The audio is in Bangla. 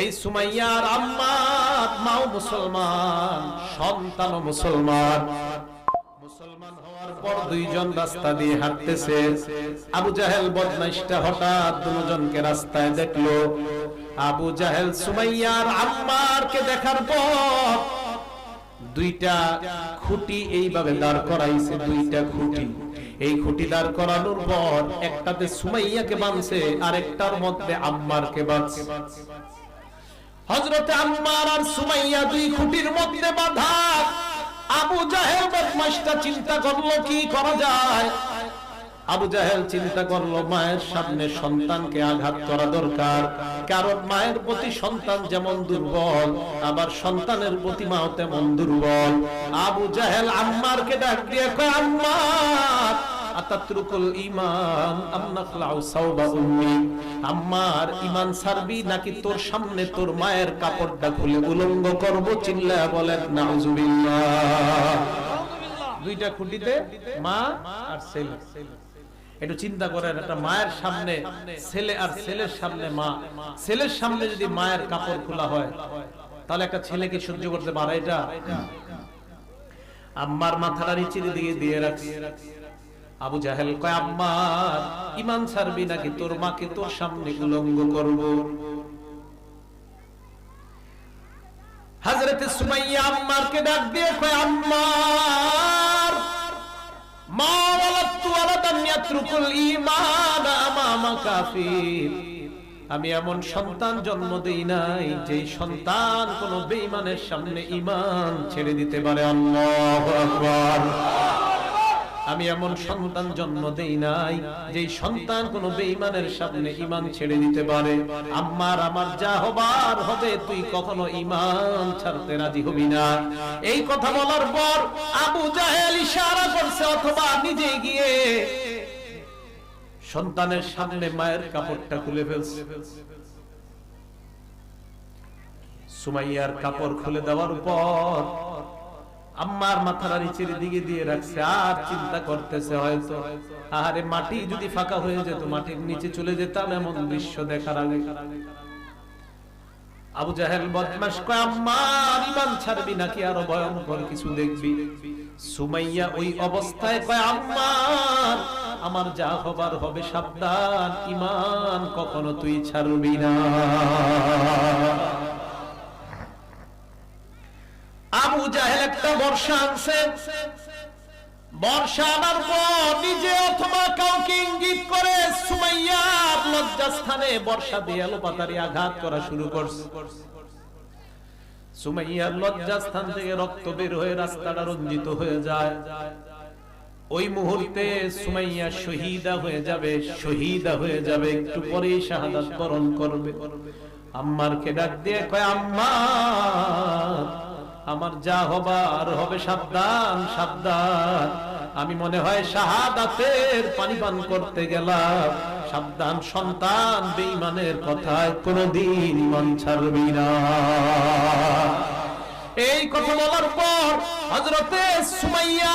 এই সুমাইয়ার আম্মার মাও মুসলমান, সন্তানও মুসলমান। মুসলমান হওয়ার পর দুইজন রাস্তা দিয়ে হাঁটতেছে। আবু জাহেল বদমাইশটা হঠাৎ দুজনকে রাস্তায় দেখল। আবু জাহেল সুমাইয়ার আম্মারকে দেখার পর দুইটা খুঁটি এইভাবে দাঁড় করাইছে, দুইটা খুঁটি। এই খুঁটি দাঁড় করানোর পর একটাতে সুমাইয়াকে বাঁধছে আর একটার মধ্যে আম্মারকে বাঁধছে। হজরতে আম্মার আর সুমাইয়া দুই খুঁটির মধ্যে বাঁধা। আবু জাহেল বদমাশটা চিন্তা করল, কি করা যায়? আবু জাহেল চিন্তা করল, মায়ের সামনে সন্তানকে আঘাত করা দরকার। কারণ মায়ের প্রতি সন্তান যেমন দুর্বল, আবার সন্তানের প্রতি মাও তেমন দুর্বল। আবু জাহেল আম্মারকে ডাক দিয়ে আম্মার আম্মার দুইটা খুঁটিতে মা আর ছেলে। একটু চিন্তা করেন, একটা মায়ের সামনে, ছেলে আর ছেলের সামনে মা। ছেলের সামনে যদি মায়ের কাপড় খোলা হয়, তাহলে একটা ছেলেকে সহ্য করতে পারে এটা? আম্মার মাথাটা নিচের দিকে দিয়ে রাখছে। আবু জাহেল কয় আম্মার ইমান ছাড়বি নাকি তোর মাকে তোর সামনে উলঙ্গ করব? হযরতে সুমাইয়া আম্মারকে ডাক দিয়ে কয় আম্মার ইয়াতরুকুল ঈমান, আমামা কাফির। আমি এমন সন্তান জন্ম দেই নাই যে সন্তান কোন বেঈমানের সামনে ঈমান ছেড়ে দিতে পারে। আল্লাহু আকবার। আমি এমন সন্তান জন্ম দেই নাই যে সন্তান কোন বেঈমানের সামনে ঈমান ছেড়ে দিতে পারে। আম্মার, আমার যা হবার হবে, তুই কখনো ঈমান ছাড়তে রাজি হবি না। এই কথা বলার পর আবু জাহেল ইশারা করছে, অথবা নিজে গিয়ে সন্তানের সামনে মায়ের কাপড়টা খুলে ফেলছে। সুমাইয়ার কাপড় খুলে দেওয়ার পর আম্মার মাথার নিচের দিকে দিয়ে রাখছে, আর চিন্তা করতেছে হয়তো, আরে মাটি যদি ফাঁকা হয়ে যেত, মাটির নিচে চলে যেতাম এমন দৃশ্য দেখার আগে। আবু জাহেল বদমাস কয় আম্মার ইমান ছাড়বি নাকি? আরও ভয়ঙ্কর কিছু দেখবি। সুমাইয়া ওই অবস্থায় কয় আম্মার আমার যা হবার হবে সাবধান। ইমান কখনো তুই ছাড়বি না। আবু জাহেল একটা বর্ষা আনছে। বর্ষা আনার পর সুমাইয়ার লজ্জাস্থানে বর্ষা দিয়ে আলো পাতারি আঘাত করা শুরু করছে। সুমাইয়ার লজ্জাস্থান থেকে রক্ত বের হয়ে রাস্তাটা রঞ্জিত হয়ে যায়। ওই মুহূর্তে সুমাইয়া শহীদা হয়ে যাবে, শহীদা হয়ে যাবে, একটু পরেই শাহাদাত বরণ করবে। আম্মারকে ডাক দিয়ে কয়, আম্মা আমার যা হবার হবে সাবধান সাবধান। আমি মনে হয় শাহাদাতের পানি পান করতে গেলাম। সাবধান সন্তান বেঈমানের কথায় কোনদিন মন ছাড়বি না। এই কথা বলার পর হযরতে সুমাইয়া